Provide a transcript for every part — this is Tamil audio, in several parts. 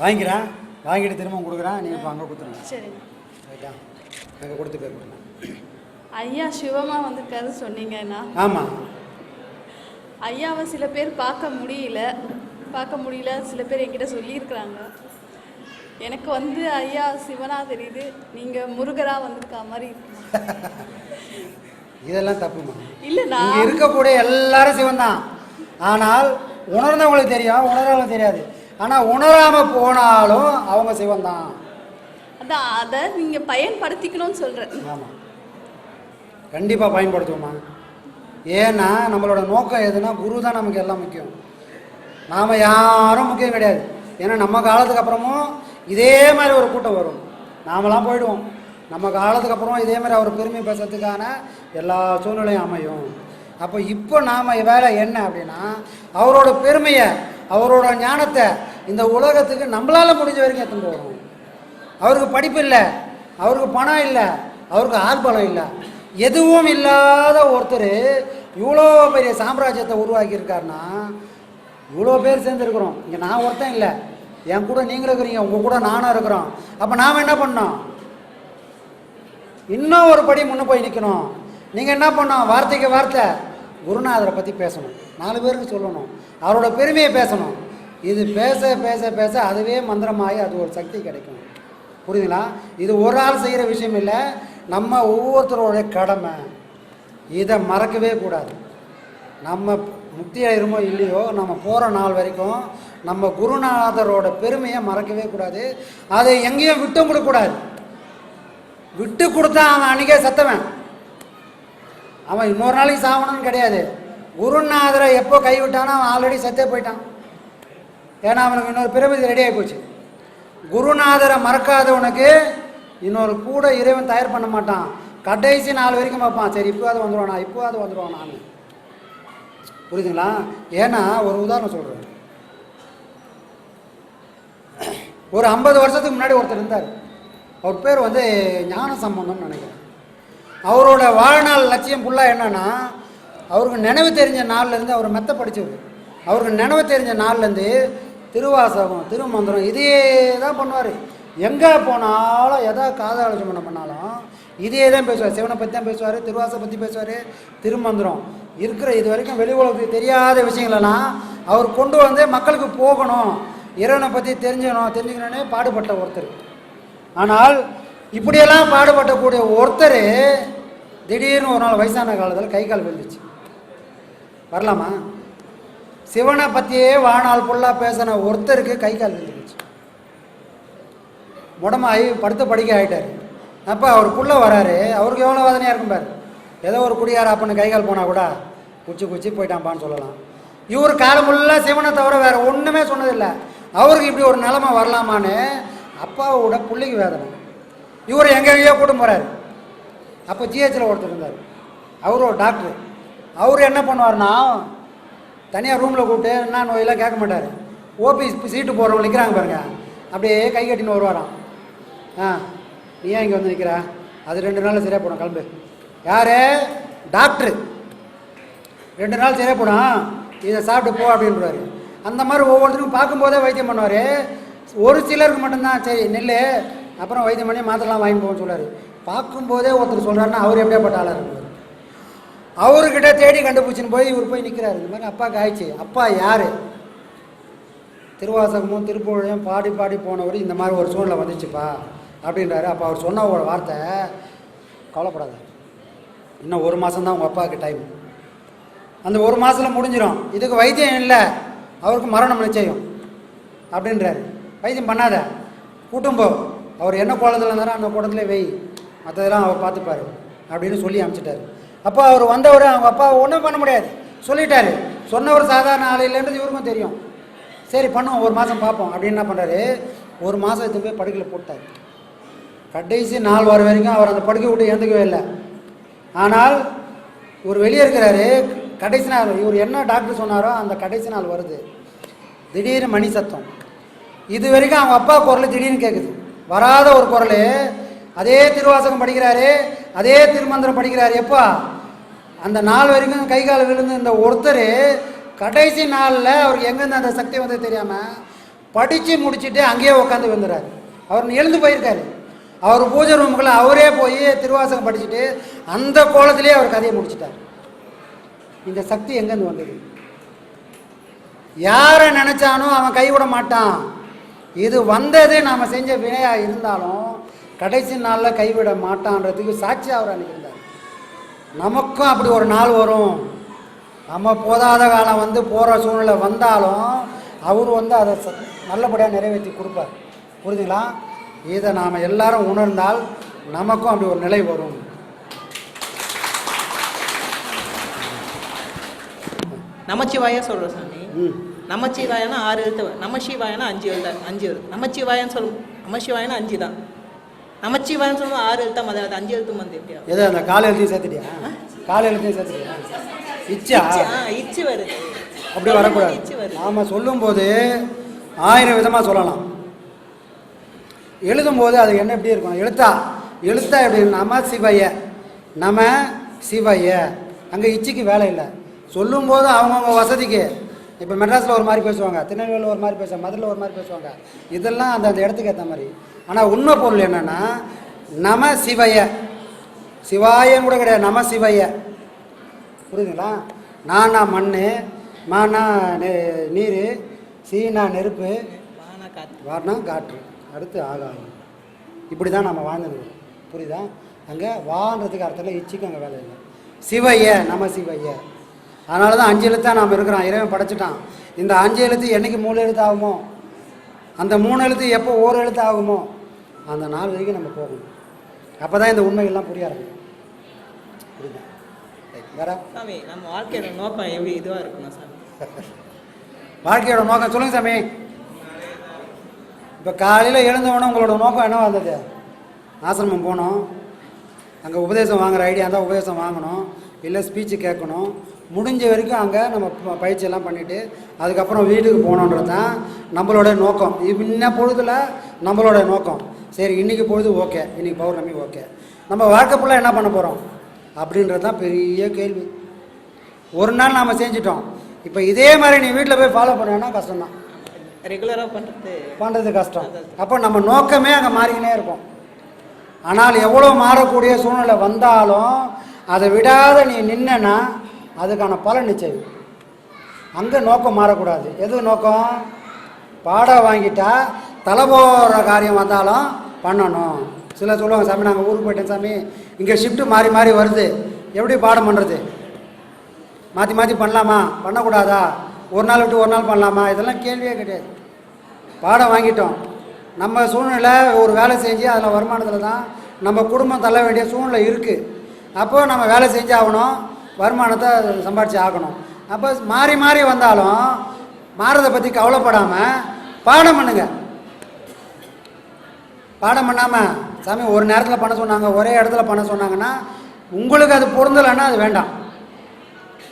வாங்கிக்கிறேன் வாங்கிட்டு திரும்ப கொடுக்குறேன் நீங்கள் இப்போ அங்கே கொடுத்துருங்க. சரிங்க. ரைட்டா அங்கே கொடுத்து போய் கொடுங்க. ஐயா சிவமா வந்திருக்காரு சொன்னீங்கன்னா ஆமாம் ஐயாவை சில பேர் பார்க்க முடியல. பார்க்க முடியல சில பேர் என்கிட்ட சொல்லியிருக்கிறாங்க. எனக்கு வந்து ஐயா சிவனா தெரியுது. நீங்கள் முருகரா வந்திருக்கா மாதிரி இதெல்லாம் தப்புமா? இல்லை நான் இருக்கக்கூடிய எல்லாரும் சிவன் தான் ஆனால் உணர்ந்தவங்களுக்கு தெரியும் உணர்றவங்களுக்கு தெரியாது. ஆனால் உணராமல் போனாலும் அவங்க சிவன் தான் அதான் அதை நீங்கள் பயன்படுத்திக்கணும்னு சொல்கிறேன் ஆமாம் கண்டிப்பாக பயன்படுத்துவோம்மா ஏன்னா நம்மளோட நோக்கம் எதுனா குரு தான் நமக்கு எல்லாம் முக்கியம். நாம் யாரும் முக்கியம் கிடையாது. ஏன்னா நம்ம காலத்துக்கு அப்புறமும் இதே மாதிரி ஒரு கூட்டம் வரும். நாமெல்லாம் போயிடுவோம். நம்ம காலத்துக்கு அப்புறம் இதே மாதிரி அவர் பெருமை பேசுறதுக்கான எல்லா சூழ்நிலையும் அமையும். அப்போ இப்போ நாம் வேலை என்ன அப்படின்னா அவரோட பெருமையை அவரோட ஞானத்தை இந்த உலகத்துக்கு நம்மளால் முடிஞ்ச வரைக்கும் எத்தனை வரும் அவருக்கு படிப்பு இல்லை அவருக்கு பணம் இல்லை அவருக்கு ஆர்பலம் இல்லை. எதுவும் இல்லாத ஒருத்தர் இவ்வளோ பெரிய சாம்ராஜ்யத்தை உருவாக்கியிருக்காருன்னா இவ்வளோ பேர் சேர்ந்துருக்குறோம். இங்கே நான் ஒருத்தன் இல்லை. என் கூட நீங்களும் இருக்கிறீங்க உங்கள் கூட நானும் இருக்கிறோம். அப்போ நாம் என்ன பண்ணோம்? இன்னும் ஒரு படி முன்னே போய் நிற்கணும் நீங்கள் என்ன பண்ணோம்? வார்த்தைக்கு வார்த்தை. குருநாதரை பற்றி பேசணும். நாலு பேருக்கு சொல்லணும். அவரோட பெருமையை பேசணும். இது பேச பேச பேச அதுவே மந்திரமாகி அது ஒரு சக்தி கிடைக்கும். புரியுதுங்களா? இது ஒரு ஆள் செய்கிற விஷயம் இல்லை. நம்ம ஒவ்வொருத்தரோடைய கடமை. இதை மறக்கவே கூடாது. நம்ம முக்தி அடைகிறோமோ இல்லையோ நம்ம போகிற நாள் வரைக்கும் நம்ம குருநாதரோட பெருமையை மறக்கவே கூடாது. அதை எங்கேயும் விட்டும் கொடுக்கூடாது விட்டு கொடுத்தா அவன் அன்றைக்கே சத்தவன். அவன் இன்னொரு நாளைக்கு சாவணும்னு கிடையாது. குருநாதரை எப்போ கைவிட்டானோ அவன் ஆல்ரெடி செத்தே போயிட்டான். ஏன்னா அவனுக்கு இன்னொரு பிறவி ரெடி ஆகி போச்சு. குருநாதரை மறக்காதவனுக்கு இன்னொரு கூட இறைவன் தயார் பண்ண மாட்டான். கடைசி நாள் வரைக்கும் பார்ப்பான். சரி இப்போவாது வந்துடுவானா இப்போவாது வந்துடுவானான்னு புரியுதுங்களா? ஏன்னா ஒரு உதாரணம் சொல்கிறேன் ஒரு ஐம்பது வருஷத்துக்கு முன்னாடி ஒருத்தர் இருந்தார். அவர் பேர் வந்து ஞான சம்பந்தம்னு நினைக்கிறேன். அவரோட வாழ்நாள் லட்சியம் ஃபுல்லாக என்னென்னா அவருக்கு நினைவு தெரிஞ்ச நாள்லேருந்து அவர் மெத்த படித்தவர் அவருக்கு நினைவு தெரிஞ்ச நாள்லேருந்து திருவாசகம் திருமந்திரம் இதே தான் பண்ணுவார். எங்கே போனாலும் எதா காதாலோசனை பண்ணாலும் இதே தான் பேசுவார். சிவனை பற்றி தான் பேசுவார் திருவாசை பற்றி பேசுவார் திருமந்திரம். இருக்கிற இது வரைக்கும் வெளி உலகத்துக்கு தெரியாத விஷயங்களெல்லாம் அவர் கொண்டு வந்து மக்களுக்கு போகணும் இறைவனை பற்றி தெரிஞ்சுக்கணும் தெரிஞ்சுக்கணும்னே பாடுபட்ட ஒருத்தர். ஆனால் இப்படியெல்லாம் பாடுபட்டக்கூடிய ஒருத்தர் திடீர்னு ஒரு நாள் வயசான காலத்தில் கை கால் விழுந்துச்சு. வரலாமா? சிவனை பற்றியே வாழ்நாள் ஃபுல்லாக பேசின ஒருத்தருக்கு கை கால் விழுந்துருச்சு உடம்பாகி படுத்த படிக்க ஆகிட்டார் அப்போ புள்ள வராரு. அவருக்கு எவ்வளோ வேதனையாக இருக்கும் பாரு. ஏதோ ஒரு குடியார அப்பன்னு கை கால் போனால் கூட குச்சி குச்சி போயிட்டான்ப்பான்னு சொல்லலாம். இவர் காலம் சிவனை தவிர வேறு ஒன்றுமே சொன்னதில்லை. அவருக்கு இப்படி ஒரு நிலமை வரலாமான்னு அப்பாவோட பிள்ளைக்கு வேதனை. இவர் எங்கேயோ கூட்டம் போகிறாரு அப்போ ஜிஹெச்சில் ஒருத்தர் இருந்தார். அவர் ஒரு டாக்டர். அவர் என்ன பண்ணுவார்னா தனியாக ரூமில் கூப்பிட்டு என்ன நோயெல்லாம் கேட்க மாட்டார். ஓபி சீட்டு போகிறவங்க நிற்கிறாங்க பாருங்கள் அப்படியே கை கட்டின்னு வருவாராம். ஆ நீ ஏன் இங்கே வந்து நிற்கிற அது ரெண்டு நாளில் சரியாக போடும். கிளம்பு. யார்? டாக்டரு. ரெண்டு நாள் சரியாக போடும். இதை சாப்பிட்டு போ அப்படின்றாரு. அந்த மாதிரி ஒவ்வொருத்தருக்கும் பார்க்கும்போதே வைத்தியம் பண்ணுவார். ஒரு சிலருக்கு மட்டும்தான் சரி நெல் அப்புறம் வைத்தியம் பண்ணி மாத்திரலாம் வாங்கி போகணும்னு சொல்கிறார் பார்க்கும்போதே ஒருத்தர் சொல்கிறாருன்னா அவர் எப்படியாப்பட்ட ஆளாக இருப்பார்? அவர்கிட்ட தேடி கண்டுபிடிச்சின்னு போய் இவர் போய் நிற்கிறாரு இந்த மாதிரி அப்பாவுக்கு ஆயிடுச்சு. அப்பா யார்? திருவாசகமும் திருப்பூழையும் பாடி பாடி போனவர் இந்த மாதிரி ஒரு சூழ்நிலை வந்துச்சுப்பா அப்படின்றாரு. அப்போ அவர் சொன்ன ஒரு வார்த்தை கவலைப்படாத. இன்னும் ஒரு மாதம் தான் உங்கள் அப்பாவுக்கு டைம் அந்த ஒரு மாதத்தில் முடிஞ்சிடும் இதுக்கு வைத்தியம் இல்லை. அவருக்கு மரணம் நிச்சயம் அப்படின்றாரு. வைத்தியம் பண்ணாத. கூட்டும் அவர் என்ன கோலத்தில் இருந்தாரோ அந்த கோலத்திலே வை. மற்றதெல்லாம் அவர் பார்த்துப்பாரு அப்படின்னு சொல்லி அனுப்பிச்சிட்டாரு. அப்போ அவர் வந்தவர் அவங்க அப்பா ஒன்றும் பண்ண முடியாது. சொல்லிட்டாரு. சொன்னவர் சாதாரண ஆள் இல்லைன்றது இவருக்கும் தெரியும். சரி பண்ணுவோம். ஒரு மாதம் பார்ப்போம். அப்படின்னு என்ன பண்ணுறாரு ஒரு மாதம் எடுத்து போய் படுக்கையில் போட்டார். கடைசி நாள் வர வரைக்கும் அவர் அந்த படுக்கை விட்டு எழுந்துக்கவே இல்லை. ஆனால் இவர் வெளியே இருக்கிறாரு. கடைசி நாள் இவர் என்ன டாக்டர் சொன்னாரோ அந்த கடைசி நாள் வருது. திடீர்னு மணி சத்தம். இது வரைக்கும் அவங்க அப்பா குரல் திடீர்னு கேட்குது வராத ஒரு குரல் அதே திருவாசகம் படிக்கிறாரு அதே திருமந்திரம் படிக்கிறாரு எப்பா? அந்த நாள் வரைக்கும் கை கால் விழுந்து இந்த ஒருத்தர் கடைசி நாளில் அவருக்கு எங்கேருந்து அந்த சக்தி வந்து தெரியாமல் படித்து முடிச்சுட்டு அங்கேயே உட்காந்து வந்துடுறாரு அவர் எழுந்து போயிருக்காரு. அவர் பூஜை ரூமுக்குள்ள அவரே போய் திருவாசகம் படிச்சுட்டு அந்த கோலத்திலே அவர் கதையை முடிச்சிட்டார். இந்த சக்தி எங்கேருந்து வந்தது? யாரை நினச்சானோ அவன் கைவிட மாட்டான். இது வந்தது நாம் செஞ்ச வினையாக இருந்தாலும் கடைசி நாளில் கைவிட மாட்டான்றதுக்கு சாட்சி அவர் அன்னைக்கு இருந்தார் நமக்கும் அப்படி ஒரு நாள் வரும். நம்ம போதாத காலம் வந்து போகிற சூழ்நிலை வந்தாலும் அவர் வந்து அதை நல்லபடியாக நிறைவேற்றி கொடுப்பார். புரியுதுங்களா இதை நாம் எல்லாரும் உணர்ந்தால் நமக்கும் அப்படி ஒரு நிலை வரும். நமச்சிவாயா சொல்கிறோம் சாமி. ம். நமச்சிவாயனா ஆறு எழுத்து நமசிவாயனா அஞ்சு எழுத்து அஞ்சு எழுத்து. நமச்சிவாயன்னு சொல்லும் நமசிவாயனா அஞ்சு தான் நமச்சிவாயன்னு சொல்லும்போது ஆறு எழுத்தா மத அது அஞ்சு எழுத்து வந்து எப்படியா? எது அந்த கால எழுத்தையும் சேர்த்துட்டியா? கால எழுத்தையும் சேர்த்துட்டியா? இச்சா? இச்சு வருது. அப்படி வரக்கூடாது. நாம் சொல்லும்போது ஆயிரம் விதமாக சொல்லலாம். எழுதும்போது அது என்ன எப்படி இருக்கும்? எழுத்தா? எழுத்தா எப்படி நம சிவைய. நம சிவைய. அங்கே இச்சிக்கு வேலை இல்லை. சொல்லும்போது அவங்கவுங்க வசதிக்கு இப்போ மெட்ராஸில் ஒரு மாதிரி பேசுவாங்க திருநெல்வேலியில் ஒரு மாதிரி பேசுவாங்க மதுரையில் ஒரு மாதிரி பேசுவாங்க. இதெல்லாம் அந்த அந்த இடத்துக்கு ஏற்ற மாதிரி. ஆனால் உண்மை பொருள் என்னென்னா நம சிவைய. சிவாயம் கூட கிடையாது நம சிவைய. புரியுதுங்களா? நானா மண் மானா நெ- நீர் சீனா நெருப்பு வானா காற்று. அடுத்து ஆகாயம். இப்படி தான் நம்ம வாழ்ந்துருக்கோம். புரியுதா? அங்கே வான்றதுக்கு அர்த்தத்தில் இச்சிக்கு அங்கே வேலை இல்லை. சிவைய நம சிவைய. அதனால தான் அஞ்சு எழுத்தாக நாம் இருக்கிறோம். இறைவன் படைச்சிட்டான். இந்த அஞ்சு எழுத்து என்னைக்கு மூணு எழுத்து ஆகுமோ? அந்த மூணு எழுத்து எப்போ ஓர் எழுத்து ஆகுமோ? அந்த நாள் வரைக்கும் நம்ம போகணும். அப்போ தான் இந்த உண்மைகள்லாம் புரிய ஆரம்பிக்கும். புரியுதா. வேற? சாமி நம்ம வாழ்க்கையோட நோக்கம் எப்படி இதுவாக இருக்கணும் சாமி? வாழ்க்கையோட நோக்கம் சொல்லுங்க சாமி. இப்போ காலையில் எழுந்தவொடனே உங்களோட நோக்கம் என்ன வந்தது ஆசிரமம் போகணும் அங்கே உபதேசம் வாங்குற ஐடியா இருந்தால் உபதேசம் வாங்கணும். இல்லை ஸ்பீச்சு கேட்கணும். முடிஞ்ச வரைக்கும் அங்கே நம்ம பயிற்சியெல்லாம் பண்ணிவிட்டு அதுக்கப்புறம் வீட்டுக்கு போகணுன்றது தான் நம்மளோட நோக்கம். இன்ன பொழுதுல நம்மளோட நோக்கம். சரி இன்றைக்கி பொழுது ஓகே. இன்றைக்கி பௌர்ணமி ஓகே. நம்ம வாழ்க்கை ஃபுல்லாக என்ன பண்ண போகிறோம் அப்படின்றது தான் பெரிய கேள்வி. ஒரு நாள் நாம் செஞ்சிட்டோம். இப்போ இதே மாதிரி நீ வீட்டில் போய் ஃபாலோ பண்ணுவேன்னா கஷ்டம்தான். ரெகுலராக பண்ணுறது பண்ணுறது கஷ்டம். அப்போ நம்ம நோக்கமே அங்கே மாறிக்கினே இருக்கும். ஆனால் எவ்வளோ மாறக்கூடிய சூழ்நிலை வந்தாலும் அதை விடாத நீ நின்னனா அதுக்கான பலன் நிச்சயம். அங்கே நோக்கம் மாறக்கூடாது. எது நோக்கம்? பாடம் வாங்கிட்டா தலை போகிற காரியம் வந்தாலும் பண்ணணும். சில சொல்லுவாங்க சாமி நாங்கள் ஊருக்கு போயிட்டேன் சாமி. இங்கே ஷிஃப்ட்டு மாறி மாறி வருது. எப்படி பாடம் பண்ணுறது மாற்றி மாற்றி பண்ணலாமா? பண்ணக்கூடாதா? ஒரு நாள் விட்டு ஒரு நாள் பண்ணலாமா? இதெல்லாம் கேள்வியே கிடையாது. பாடம் வாங்கிட்டோம். நம்ம சூழ்நிலை ஒரு வேலை செஞ்சு அதில் வருமானத்தில் தான் நம்ம குடும்பம் தள்ள வேண்டிய சூழ்நிலை இருக்குது அப்போது நம்ம வேலை செஞ்சு ஆகணும். வருமானத்தை சம்பாரித்து ஆகணும். அப்போ மாறி மாறி வந்தாலும் மாறதை பற்றி கவலைப்படாமல் பாடம் பண்ணுங்க. பாடம் பண்ணாமல் சாமி ஒரு நேரத்தில் பண்ண சொன்னாங்க ஒரே இடத்துல பண்ண சொன்னாங்கன்னா உங்களுக்கு அது பொருந்தலைன்னா அது வேண்டாம்.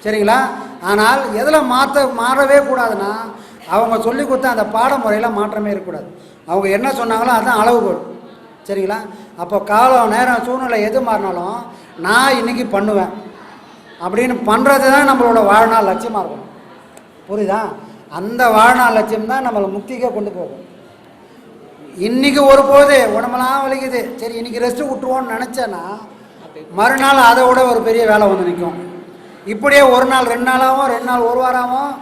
சரிங்களா? ஆனால் எதில் மாற்ற மாறவே கூடாதுன்னா அவங்க சொல்லி கொடுத்த அந்த பாடமுறையில் மாற்றமே இருக்கக்கூடாது. அவங்க என்ன சொன்னாங்களோ அதுதான் அளவுகோல் சரிங்களா? அப்போ காலம் நேரம் சூழ்நிலை எது மாறினாலும் நான் இன்னைக்கு பண்ணுவேன். அப்படின்னு பண்ணுறது தான் நம்மளோட வாழ்நாள் லட்சியமாக இருக்கும். புரியுதா? அந்த வாழ்நாள் லட்சியம் தான் நம்மளை முக்திக்கே கொண்டு போகும். இன்றைக்கி ஒரு போது உடம்பெல்லாம் வலிக்குது. சரி இன்றைக்கி ரெஸ்ட்டு விட்டுருவோன்னு நினச்சேன்னா மறுநாள் அதை விட ஒரு பெரிய வேலை வந்து நிற்கும் இப்படியே ஒரு நாள் ரெண்டு நாளாகவும் ரெண்டு நாள் ஒரு வாரமாகவும்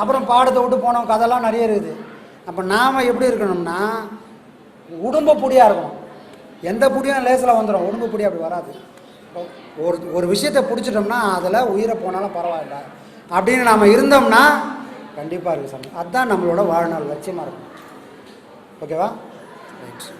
அப்புறம் பாடத்தை விட்டு போனோம் கதெல்லாம் நிறைய இருக்குது. அப்போ நாம் எப்படி இருக்கணும்னா உடம்பு பொடியாக இருக்கணும் எந்த புடியும் லேசில் வந்துடும் உடம்பு பொடி அப்படி வராது. ஒரு ஒரு விஷயத்தை பிடிச்சிட்டோம்னா அதில் உயிரை போனாலும் பரவாயில்ல. அப்படின்னு நாம் இருந்தோம்னா கண்டிப்பாக இருக்குது சாமி. அதுதான் நம்மளோட வாழ்நாள் லட்சியமாக இருக்கும். ஓகேவா? ரைட்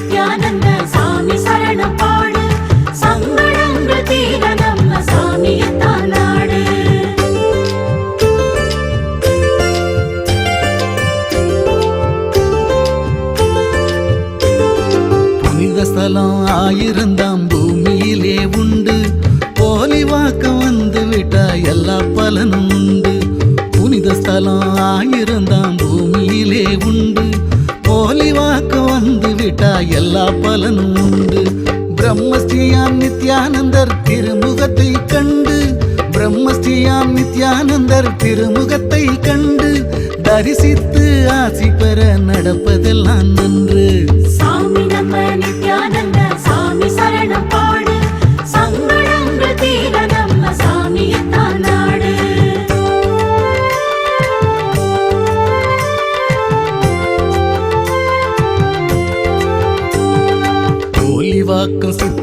கேட்டா எல்லா பலனும் உண்டு. பிரம்மஸ்ரீயாம் நித்யானந்தர் திருமுகத்தை கண்டு. பிரம்மஸ்ரீயாம் நித்யானந்தர் திருமுகத்தை கண்டு. தரிசித்து ஆசி பெற நடப்பதெல்லாம் நன்று.